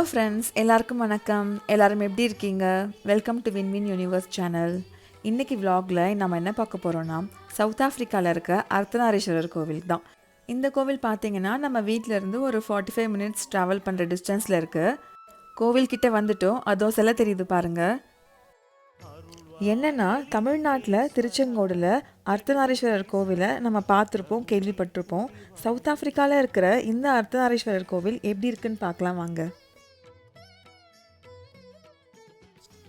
Hello friends எல்லாருக்கும் வணக்கம். எல்லாரும் எப்படி இருக்கீங்க? Welcome to win win universe channel இன்றைக்கி வ்ளாகில் நம்ம என்ன பார்க்க போகிறோன்னா சவுத் ஆஃப்ரிக்காவில் இருக்க அர்த்தநாரீஸ்வரர் கோவில் தான். இந்த கோவில் பார்த்தீங்கன்னா நம்ம வீட்டிலேருந்து இருந்து ஒரு ஃபார்ட்டி ஃபைவ் மினிட்ஸ் ட்ராவல் பண்ணுற டிஸ்டன்ஸில் இருக்குது கோவில்கிட்ட வந்துட்டோம். அதோ சிலை தெரியுது பாருங்கள் என்னென்னா தமிழ்நாட்டில் திருச்செங்கோடில் அர்த்தநாரீஸ்வரர் கோவிலை நம்ம பார்த்துருப்போம் கேள்விப்பட்டிருப்போம். சவுத் ஆஃப்ரிக்காவில் இருக்கிற இந்த அர்த்தநாரீஸ்வரர் கோவில் எப்படி இருக்குன்னு பார்க்கலாம் வாங்க.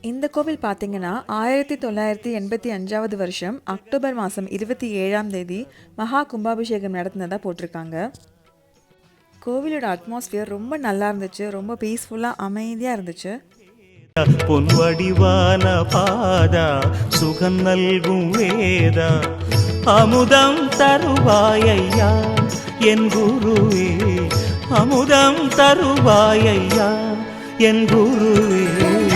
இந்த கோவில் பார்த்தீங்கன்னா ஆயிரத்தி தொள்ளாயிரத்தி எண்பத்தி அஞ்சாவது வருஷம் அக்டோபர் மாதம் இருபத்தி ஏழாம் தேதி மகா கும்பாபிஷேகம் நடத்தினதாக போட்டிருக்காங்க. கோவிலோட அட்மாஸ்பியர் ரொம்ப நல்லா இருந்துச்சு ரொம்ப பீஸ்ஃபுல்லாக அமைதியாக இருந்துச்சு. பொன்வடிவான பாதா சுகம் நல்கும் வேதா அமுதம் தருவாயையா என் குருவே அமுதம் தருவாயையா என் குருவே.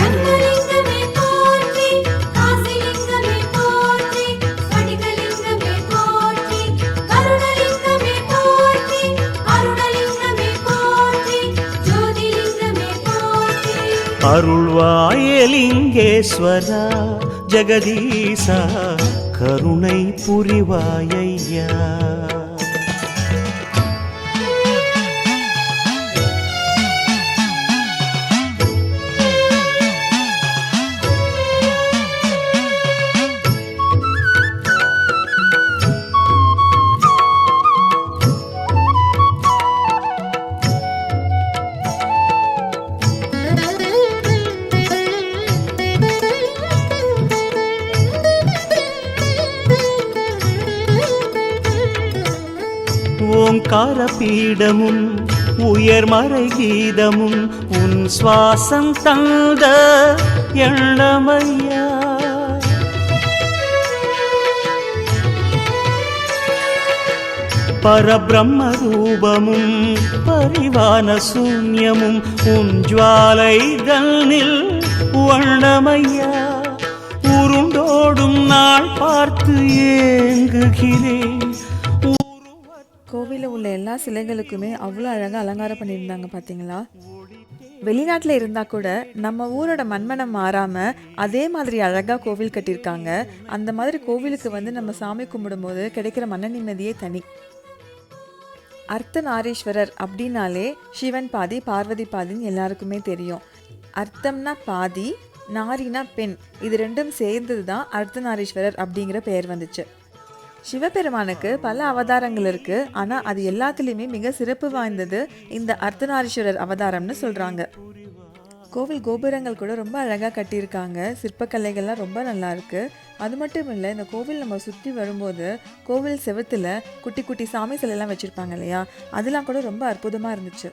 அருள்வாயலிங்கேஸ்வரா ஜெகதீசா கருணை புரிவாயையா பீடமும் உயர்மறை கீதமும் உன் சுவாசம் தந்த எண்ணமையா பரபிரம்ம ரூபமும் பரிவான சூன்யமும் உன் ஜுவாலை கண்ணில் வண்ணமையா. உருண்டோடும் நாள் பார்த்து ஏங்குகிறேன். கோவிலில் உள்ள எல்லா சிலைகளுக்குமே அவ்வளோ அழகாக அலங்காரம் பண்ணியிருந்தாங்க பார்த்தீங்களா வெளிநாட்டில் இருந்தால் கூட நம்ம ஊரோட மண்மனம் மாறாமல் அதே மாதிரி அழகாக கோவில் கட்டியிருக்காங்க. அந்த மாதிரி கோவிலுக்கு வந்து நம்ம சாமி கும்பிடும்போது கிடைக்கிற மன நிம்மதியே தனி. அர்த்தநாரீஸ்வரர் அப்படின்னாலே சிவன் பாதி பார்வதி பாதின்னு எல்லாருக்குமே தெரியும். அர்த்தம்னா பாதி நாரினா பெண். இது ரெண்டும் சேர்ந்தது தான் அர்த்தநாரீஸ்வரர் அப்படிங்கிற பெயர் வந்துச்சு. சிவபெருமானுக்கு பல அவதாரங்கள் இருக்கு. ஆனா அது எல்லாத்துலேயுமே மிக சிறப்பு வாய்ந்தது இந்த அர்த்தநாரீஸ்வரர் அவதாரம்னு சொல்றாங்க. கோவில் கோபுரங்கள் கூட ரொம்ப அழகாக கட்டியிருக்காங்க. சிற்பக்கலைகள்லாம் ரொம்ப நல்லா இருக்கு. அது மட்டும் இல்லை இந்த கோவில் நம்ம சுற்றி வரும்போது கோவில் செவத்தில் குட்டி குட்டி சாமி சிலையெல்லாம் வச்சுருப்பாங்க இல்லையா? அதெல்லாம் கூட ரொம்ப அற்புதமாக இருந்துச்சு.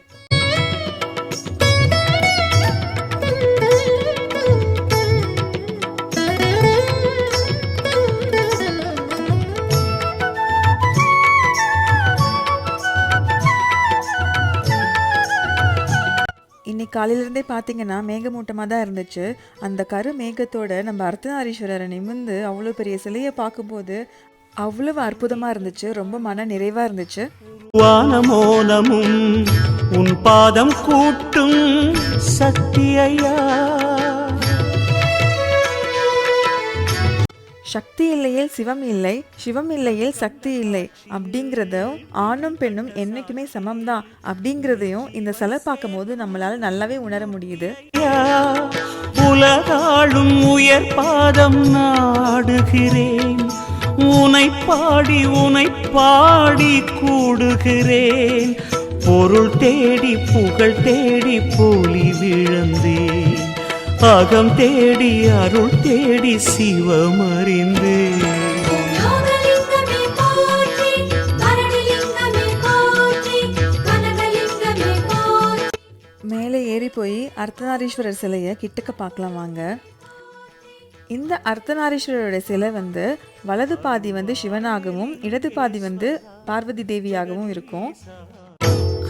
இன்னைக்கு காலையிலேருந்தே பார்த்தீங்கன்னா மேகமூட்டமாக தான் இருந்துச்சு. அந்த கரு மேகத்தோட நம்ம அர்த்தநாரீஸ்வரரை நிமிர்ந்து அவ்வளோ பெரிய சிலையை பார்க்கும்போது அவ்வளவு அற்புதமாக இருந்துச்சு. ரொம்ப மன நிறைவாக இருந்துச்சு. வானமோனமும் உன் பாதம் கூட்டும் சக்தியையா சக்தி இல்லையில் சிவம் இல்லை சிவம் இல்லையில் சக்தி இல்லை. அப்படிங்கிறதும் ஆணும் பெண்ணும் என்னைக்குமே சமம்தான். அப்படிங்கிறதையும் இந்த சிலை பார்க்கும்போது நம்மளால நல்லாவே உணர முடியுது. உலகாளும் உயர் பாதம் நாடுகிறேன். உனை பாடி உனை பாடி கூடுகிறேன். பொருள் தேடி புகழ் தேடி போலி விழுந்தேன். அகம் தேடி அருள் தேடி கனகலிங்கமே போற்றி. மேலே ஏறி போய் அர்த்தநாரீஸ்வரர் சிலையை கிட்டக்க பார்க்கலாம் வாங்க. இந்த அர்த்தநாரீஸ்வரரோட சிலை வந்து வலது பாதி வந்து சிவனாகவும் இடது பாதி வந்து பார்வதி தேவியாகவும் இருக்கும்.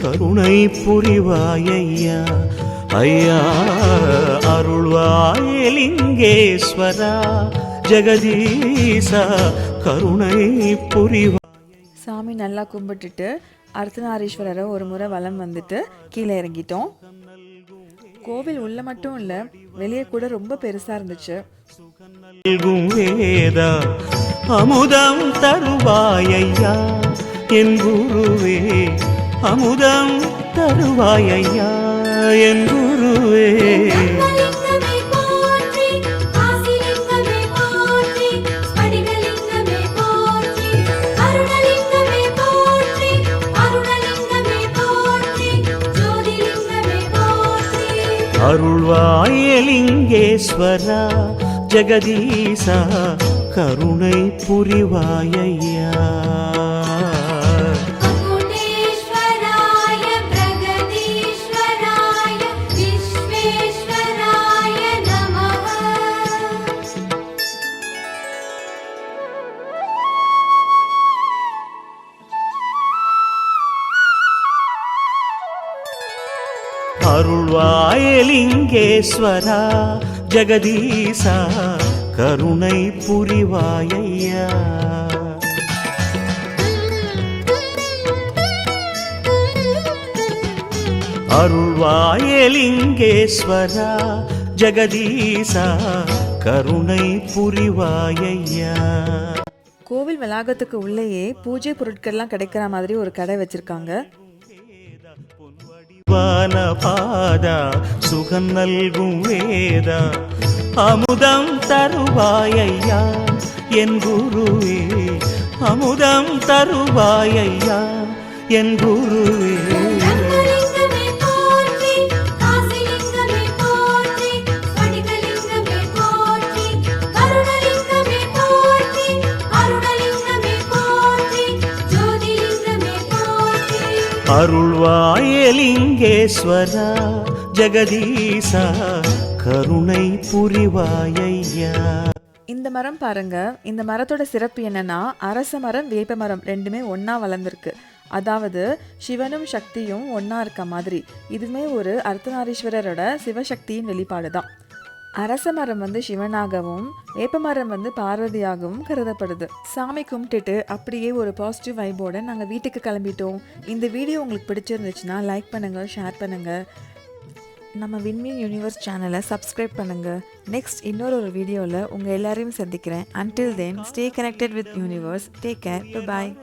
கருணை புரிவாயையா ஐயா அருள்வாயலிங்கேஸ்வரா ஜெகதீசா கருணை புரிவா சாமி நல்லா கும்பிட்டுட்டு அர்த்தநாரீஸ்வரரை ஒரு முறை வலம் வந்துட்டு கீழே இறங்கிட்டோம். கோவில் உள்ள மட்டும் இல்லை வெளியே கூட ரொம்ப பெருசாக இருந்துச்சு. அமுதம் தருவாயையா என் குருவே அமுதம் தருவாயையா என் குருவே. அருள்வாயலிங்கேஸ்வரா ஜெகதீசா கருணை புரிவாயையா அருள்வாயலிங்கேஸ்வரா ஜெகதீசா கருணை புரிவாயையா அருள்வாயலிங்கேஸ்வரா ஜெகதீசா கருணை புரிவாயையா கோவில் வளாகத்துக்கு உள்ளேயே பூஜை பொருட்கள்லாம் கிடைக்கிற மாதிரி ஒரு கடை வச்சிருக்காங்க. வான பாதா சுகம் நல்கும் வேதா. அமுதம் தருவாயையா என் குருவே. அமுதம் தருவாயையா என் குருவே. லிங்கேஸ்வரா ஜெகதீசா கருணை புரிவாயையா இந்த மரம் பாருங்க. இந்த மரத்தோட சிறப்பு என்னன்னா அரச மரம் வேப்ப மரம் ரெண்டுமே ஒன்றா வளர்ந்துருக்கு. அதாவது சிவனும் சக்தியும் ஒன்றா இருக்க மாதிரி. இதுவுமே ஒரு அர்த்தநாரீஸ்வரரோட சிவசக்தியின் வெளிப்பாடு தான் அரச மரம் வந்து சிவனாகவும் வேப்ப மரம் வந்து பார்வதியாகவும் கருதப்படுது. சாமி கும்பிட்டுட்டு அப்படியே ஒரு பாசிட்டிவ் வைபோட நாங்கள் வீட்டுக்கு கிளம்பிட்டோம். இந்த வீடியோ உங்களுக்கு பிடிச்சிருந்துச்சுன்னா லைக் பண்ணுங்க ஷேர் பண்ணுங்க. நம்ம விண்மீன் யூனிவர்ஸ் சேனலை சப்ஸ்கிரைப் பண்ணுங்க. நெக்ஸ்ட் இன்னொரு ஒரு வீடியோவில் உங்கள் எல்லாரையும் சந்திக்கிறேன். Until then stay connected with universe take care bye